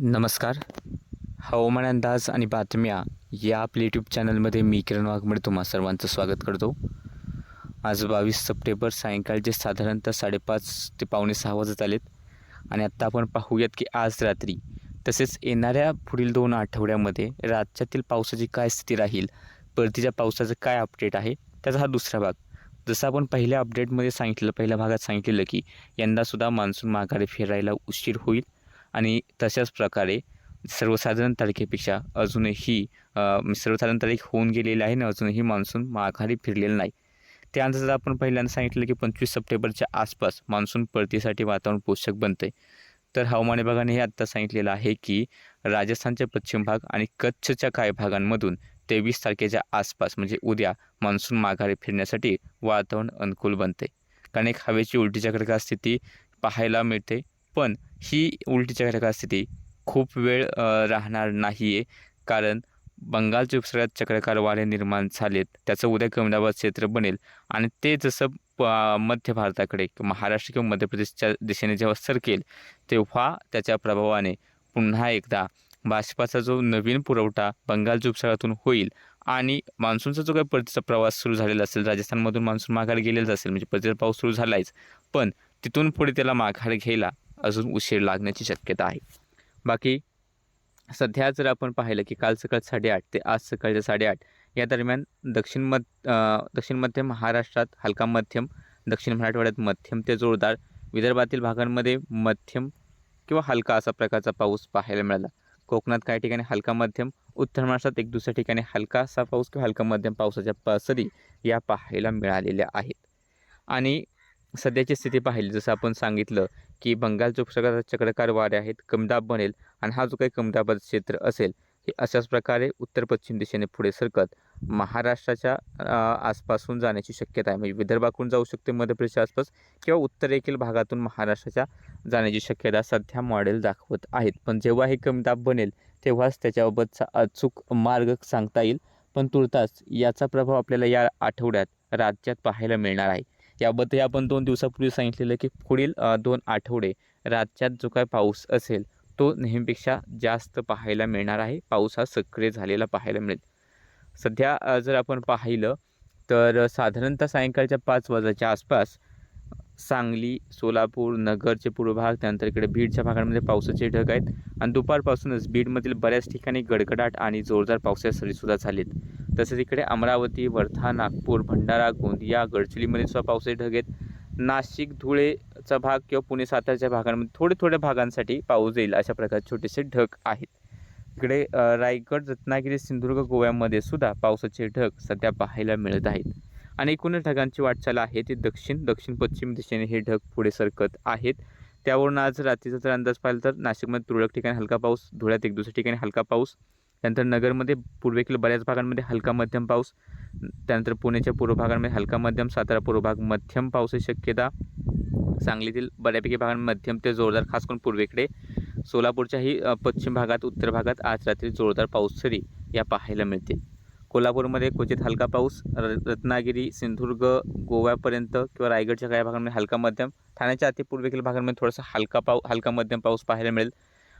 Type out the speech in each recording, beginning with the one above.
नमस्कार. हवामान अंदाज आणि बातम्या या आपल्या यूट्यूब चॅनलमध्ये मी किरण वाघमडे तुम्हा सर्वांचं स्वागत करतो. आज बावीस सप्टेंबर सायंकाळचे साधारणतः साडेपाच ते पावणे सहा वाजत आलेत आणि आत्ता आपण पाहूयात की आज रात्री तसेच येणाऱ्या पुढील दोन आठवड्यामध्ये राज्यातील पावसाची काय स्थिती राहील परतीच्या पावसाचं काय अपडेट आहे त्याचा हा दुसरा भाग. जसं आपण पहिल्या अपडेटमध्ये सांगितलं पहिल्या भागात सांगितलेलं की यंदासुद्धा मान्सून माघारी फिरायला उशीर होईल. आणि तशाच प्रकारे सर्वसाधारण तारखेपेक्षा अजूनही सर्वसाधारण तारीख होऊन गेलेली आहे आणि अजूनही मान्सून माघारी फिरलेलं नाही. त्यानंतर आपण पहिल्यांदा सांगितलं की पंचवीस सप्टेंबरच्या आसपास मान्सून परतीसाठी वातावरण पोषक बनते तर हवामान विभागाने हे आत्ता सांगितलेलं आहे की राजस्थानच्या पश्चिम भाग आणि कच्छच्या काही भागांमधून तेवीस तारखेच्या आसपास म्हणजे उद्या मान्सून माघारी फिरण्यासाठी वातावरण अनुकूल बनते कारण एक हवेची उलटीच्या स्थिती पाहायला मिळते. पण ही उलटी चक्रका स्थिती खूप वेळ राहणार नाही आहे कारण बंगालच्या उपसागरात चक्रकार वारे निर्माण झालेत. त्याचं उद्या कमदाबाद क्षेत्र बनेल. आणि ते जसं प- मध्य भारताकडे महाराष्ट्र किंवा मध्य प्रदेशच्या दिशेने जेव्हा सरकेल तेव्हा त्याच्या प्रभावाने पुन्हा एकदा भाजपाचा जो नवीन पुरवठा बंगालच्या उपसागरातून होईल आणि मान्सूनचा जो काही परतीचा प्रवास सुरू झालेला असेल राजस्थानमधून मान्सून माघार गेलेलाच असेल म्हणजे परतीचा पाऊस सुरू झाला आहेच पण तिथून पुढे त्याला माघार घ्यायला अजून उशीर लागण्याची शक्यता आहे. बाकी सध्या जर आपण पाहिलं की काल सकाळ साडेआठ ते आज सकाळच्या साडेआठ या दरम्यान दक्षिण मध्य दक्षिण मध्य महाराष्ट्रात हलका मध्यम दक्षिण मराठवाड्यात मध्यम ते जोरदार विदर्भातील भागांमध्ये मध्यम किंवा हलका असा प्रकारचा पाऊस पाहायला मिळाला. कोकणात काही ठिकाणी हलका मध्यम उत्तर महाराष्ट्रात एक दुसऱ्या ठिकाणी हलका असा पाऊस किंवा हलका मध्यम पावसाच्या सरी या पाहायला मिळालेल्या आहेत. आणि सध्याची स्थिती पाहिली. जसं आपण सांगितलं की बंगालच्या सगळ्यात चक्रकार वारे आहेत कमदाब बनेल आणि हा जो काही कमदाबाद क्षेत्र असेल हे अशाच प्रकारे उत्तर पश्चिम दिशेने पुढे सरकत महाराष्ट्राच्या आसपासून जाण्याची शक्यता आहे. म्हणजे विदर्भाकडून जाऊ शकते मध्य प्रदेशच्या आसपास किंवा उत्तरेखील भागातून महाराष्ट्राच्या जाण्याची शक्यता सध्या मॉडेल दाखवत आहेत. पण जेव्हा हे कमदाब बनेल तेव्हाच त्याच्याबाबतचा अचूक मार्ग सांगता येईल. पण तुर्तास याचा प्रभाव आपल्याला या आठवड्यात राज्यात पाहायला मिळणार आहे. याबद्दल आपण दोन दिवसापूर्वी सांगितलेलं की पुढील दोन आठवडे राज्यात जो काय पाऊस असेल तो नेहमीपेक्षा जास्त पाहायला मिळणार आहे. पाऊस हा सक्रिय झालेला पाहायला मिळेल. सध्या जर आपण पाहिलं तर साधारणतः सायंकाळच्या पाच वाजाच्या आसपास सांगली सोलापूर नगरचे पूर्व भाग त्यानंतर इकडे बीडच्या भागांमध्ये पावसाचे ढग आहेत. आणि दुपारपासूनच बीडमधील बऱ्याच ठिकाणी गडगडाट आणि जोरदार पावसाच्या सरीसुद्धा झालेत. तसेच इकडे अमरावती वर्धा नागपूर भंडारा गोंदिया गडचिरोलीमध्ये सुद्धा पावसाचे ढग आहेत. नाशिक धुळेचा भाग किंवा पुणे सातारच्या भागांमध्ये थोडे थोड्या भागांसाठी पाऊस येईल अशा प्रकारचे छोटेसे ढग आहेत. इकडे रायगड रत्नागिरी सिंधुदुर्ग गोव्यामध्ये सुद्धा पावसाचे ढग सध्या पाहायला मिळत आहेत. आणि एकूणच ढगांची वाटचाल आहे. ती दक्षिण दक्षिण पश्चिम दिशेने हे ढग पुढे सरकत आहेत. त्यावरून आज रात्रीचा जर अंदाज पाहिला तर नाशिकमध्ये तुरळक ठिकाणी हलका पाऊस धुळ्यात एक दुसऱ्या ठिकाणी हलका पाऊस त्यानंतर नगरमध्ये पूर्वेकडील बऱ्याच भागांमध्ये हलका मध्यम पाऊस. त्यानंतर पुण्याच्या पूर्व भागांमध्ये हलका मध्यम सातारा पूर्व भाग मध्यम पावसाची शक्यता. सांगलीतील बऱ्यापैकी भागांमध्ये मध्यम ते जोरदार खास करून पूर्वेकडे. सोलापूरच्याही पश्चिम भागात उत्तर भागात आज रात्री जोरदार पाऊस सरी या पाहायला मिळतील कोल्हापूरमध्ये क्वचित हलका पाऊस र रत्नागिरी सिंधुदुर्ग गोव्यापर्यंत किंवा रायगडच्या काही भागांमध्ये हलका मध्यम. ठाण्याच्या अतिपूर्वेकडील भागांमध्ये थोडासा हलका पाऊ हलका मध्यम पाऊस पाहायला मिळेल.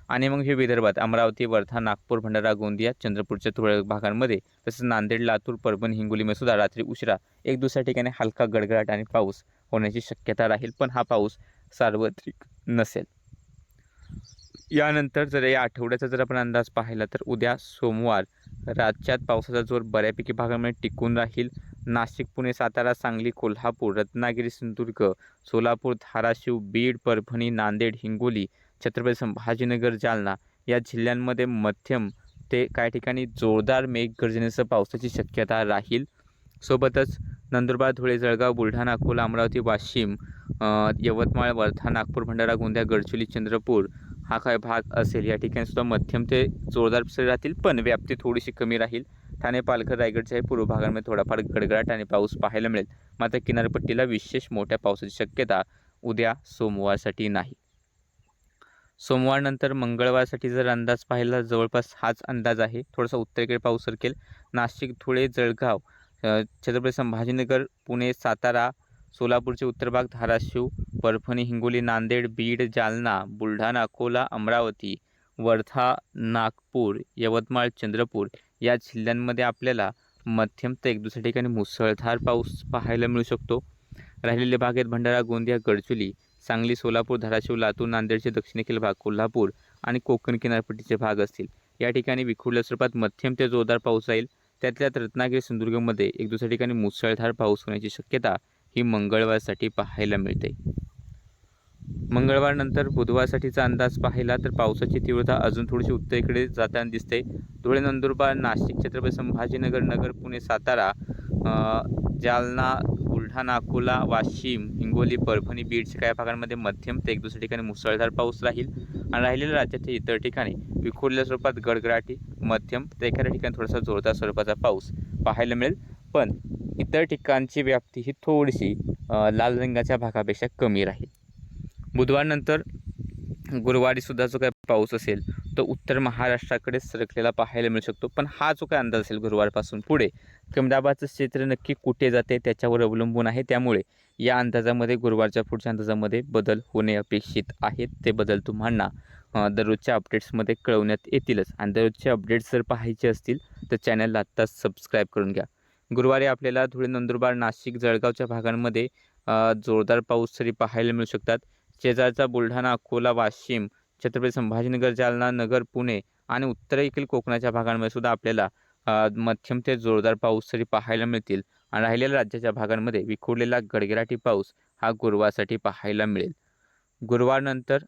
आणि मग हे विदर्भात अमरावती वर्धा नागपूर भंडारा गोंदिया चंद्रपूरच्या तुरळक भागांमध्ये तसेच नांदेड लातूर परभणी हिंगोलीमध्ये सुद्धा रात्री उशिरा एक दुसऱ्या ठिकाणी हलका गडगडाट आणि पाऊस होण्याची शक्यता राहील पण हा पाऊस सार्वत्रिक नसेल. यानंतर जर या आठवड्याचा जर आपण अंदाज पाहिला तर उद्या सोमवार राज्यात पावसाचा जोर बऱ्यापैकी भागामध्ये टिकून राहील. नाशिक पुणे सातारा सांगली कोल्हापूर रत्नागिरी सिंधुदुर्ग सोलापूर धाराशिव बीड परभणी नांदेड हिंगोली छत्रपती संभाजीनगर जालना या जिल्ह्यांमध्ये मध्यम ते काही ठिकाणी जोरदार मेघगर्जनेसह पावसाची शक्यता राहील. सोबतच नंदुरबार धुळे जळगाव बुलढाणा अकोला अमरावती वाशिम यवतमाळ वर्धा नागपूर भंडारा गोंदिया गडचिरोली चंद्रपूर हा काय भाग असेल या ठिकाणी सुद्धा मध्यम ते जोरदार सरी राहतील पण व्याप्ती थोडीशी कमी राहील. ठाणे पालघर रायगडच्या पूर्व भागांमध्ये थोडाफार गडगडाट आणि पाऊस पाहायला मिळेल. मात्र किनारपट्टीला विशेष मोठ्या पावसाची शक्यता उद्या सोमवारसाठी नाही. सोमवारनंतर मंगळवारसाठी जर अंदाज पाहिला जवळपास हाच अंदाज आहे. थोडासा उत्तरेकडे पाऊस सरकेल. नाशिक धुळे जळगाव छत्रपती संभाजीनगर पुणे सातारा सोलापूरचे उत्तर भाग धाराशिव परभणी हिंगोली नांदेड बीड जालना बुलढाणा अकोला अमरावती वर्धा नागपूर यवतमाळ चंद्रपूर या जिल्ह्यांमध्ये आपल्याला मध्यम तर एक दुसऱ्या ठिकाणी मुसळधार पाऊस पाहायला मिळू शकतो. राहिलेले भाग आहेत भंडारा गोंदिया गडचुली सांगली सोलापूर धाराशिव लातूर नांदेडचे दक्षिणेखील भाग कोल्हापूर आणि कोकण किनारपट्टीचे भाग असतील. या ठिकाणी विखुरल्या स्वरूपात मध्यम ते जोरदार पाऊस राहील त्यातल्या रत्नागिरी सिंधुदुर्गमध्ये एक दुसऱ्या ठिकाणी मुसळधार पाऊस होण्याची शक्यता ही मंगळवारसाठी पाहायला मिळते. मंगळवारनंतर बुधवारसाठीचा अंदाज पाहिला तर पावसाची तीव्रता अजून थोडीशी उत्तरेकडे जाताना दिसते. धुळे नंदुरबार नाशिक छत्रपती संभाजीनगर नगर पुणे सातारा जालना बुलढाणा अकोला वाशिम हिंगोली परभणी बीडच्या काही भागांमध्ये मध्यम ते एक दुसऱ्या ठिकाणी मुसळधार पाऊस राहील. आणि राहिलेल्या राज्याच्या इतर ठिकाणी विखुरल्या स्वरूपात गडगडाटी मध्यम तर एखाद्या ठिकाणी थोडासा जोरदार स्वरूपाचा पाऊस पाहायला मिळेल. पण इतर ठिकाणची व्याप्ती ही थोडीशी लाल रंगाच्या भागापेक्षा कमी राहील. बुधवारनंतर गुरुवारीसुद्धा जो काही पाऊस असेल तो उत्तर महाराष्ट्राकडे सरकलेला पाहायला मिळू शकतो. पण हा जो काय अंदाज असेल गुरुवारपासून पुढे कमी दाबाचं क्षेत्र नक्की कुठे जाते त्याच्यावर अवलंबून आहे. त्यामुळे या अंदाजामध्ये गुरुवारच्या पुढच्या अंदाजामध्ये बदल होणे अपेक्षित आहेत. ते बदल तुम्हाला दररोजच्या अपडेट्समध्ये कळवण्यात येतीलच. आणि दररोजचे अपडेट्स जर पाहायचे असतील तर चॅनलला आत्ताच सबस्क्राईब करून घ्या. गुरुवारी आपल्याला धुळे नंदुरबार नाशिक जळगावच्या भागांमध्ये जोरदार पाऊस तरी पाहायला मिळू शकतात. शेजारचा बुलढाणा अकोला वाशिम छत्रपती संभाजीनगर जालना नगर पुणे आणि उत्तरेकडील कोकणाच्या भागांमध्ये सुद्धा आपल्याला मध्यम ते जोरदार पाऊस तरी पाहायला मिळतील आणि राहिलेल्या राज्याच्या भागांमध्ये विखुरलेला गडगडाटी पाऊस हा गुरुवारसाठी पाहायला मिळेल. गुरुवारनंतर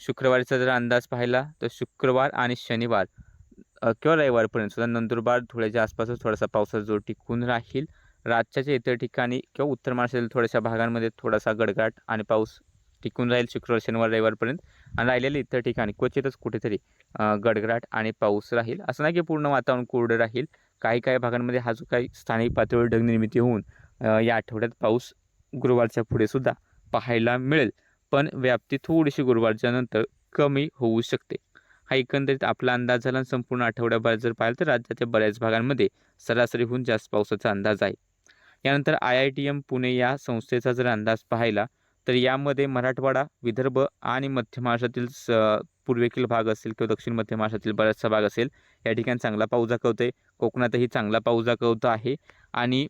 शुक्रवारचा जर अंदाज पाहिला तर शुक्रवार आणि शनिवार किंवा रविवारपर्यंत सुद्धा नंदुरबार धुळ्याच्या आसपासच थोडासा पावसाचा जोर टिकून राहील. राज्याच्या इतर ठिकाणी किंवा उत्तर महाराष्ट्रातील थोड्याशा भागांमध्ये थोडासा गडगडाट आणि पाऊस टिकून राहील शुक्रवार शनिवार रविवारपर्यंत आणि राहिलेले इतर ठिकाणी क्वचितच कुठेतरी गडगडाट आणि पाऊस राहील. असं नाही की पूर्ण वातावरण कोरडं राहील. काही काही भागांमध्ये हा जो काही स्थानिक पातळीवर ढगनिर्मिती होऊन या आठवड्यात पाऊस गुरुवारच्या पुढे सुद्धा पाहायला मिळेल. पण व्याप्ती थोडीशी गुरुवारच्या नंतर कमी होऊ शकते. हा एकंदरीत आपला अंदाज झाला आणि संपूर्ण आठवड्याभरात जर पाहिलं तर राज्याच्या बऱ्याच भागांमध्ये सरासरीहून जास्त पावसाचा अंदाज आहे. यानंतर I I T M Pune या संस्थेचा जर अंदाज पाहायला तर यामध्ये मराठवाडा विदर्भ आणि मध्य महाराष्ट्रातील स पूर्वेकील भाग असेल किंवा दक्षिण मध्य महाराष्ट्रातील बराचसा भाग असेल या ठिकाणी चांगला पाऊस दाखवतो आहे कोकणातही चांगला पाऊस दाखवतो आहे. आणि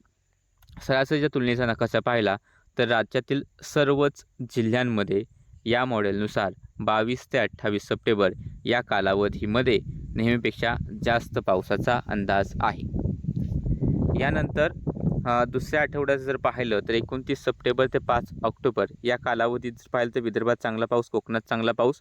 सरासरीच्या तुलनेचा नकाशा पाहिला तर राज्यातील सर्वच जिल्ह्यांमध्ये या मॉडेलनुसार बावीस ते अठ्ठावीस सप्टेंबर या कालावधीमध्ये नेहमीपेक्षा जास्त पावसाचा अंदाज आहे. यानंतर दुसऱ्या आठवड्यात जर पाहिलं तर एकोणतीस सप्टेंबर ते पाच ऑक्टोबर या कालावधीत जर पाहिलं तर विदर्भात चांगला पाऊस कोकणात चांगला पाऊस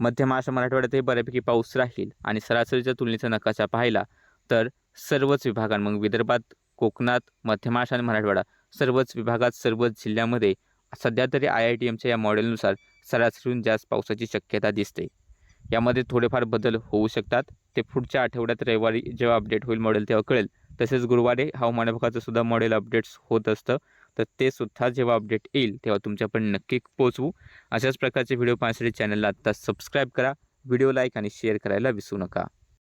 मध्य महाराष्ट्र मराठवाड्यातही बऱ्यापैकी पाऊस राहील आणि सरासरीच्या तुलनेचा नकाशा पाहिला तर सर्वच विभागां मग विदर्भात कोकणात मध्य महाराष्ट्र आणि मराठवाडा सर्वच विभागात सर्वच जिल्ह्यामध्ये सध्या तरी आय आय टी एमच्या या मॉडेलनुसार सरासरीहून जास्त पावसाची शक्यता दिसते. यामध्ये थोडेफार बदल होऊ शकतात. ते पुढच्या आठवड्यात रविवारी जेव्हा अपडेट होईल मॉडेल तेव्हा कळेल. तसेच गुरुवारी हवामान विभागाचं सुद्धा मॉडेल अपडेट्स होत असतं. तर ते सुद्धा जेव्हा अपडेट येईल तेव्हा तुमच्यापर्यंत नक्की पोचवू अशाच प्रकारचे व्हिडिओ पाहण्यासाठी चॅनलला आत्ता सबस्क्राईब करा. व्हिडिओ लाईक आणि शेअर करायला विसरू नका.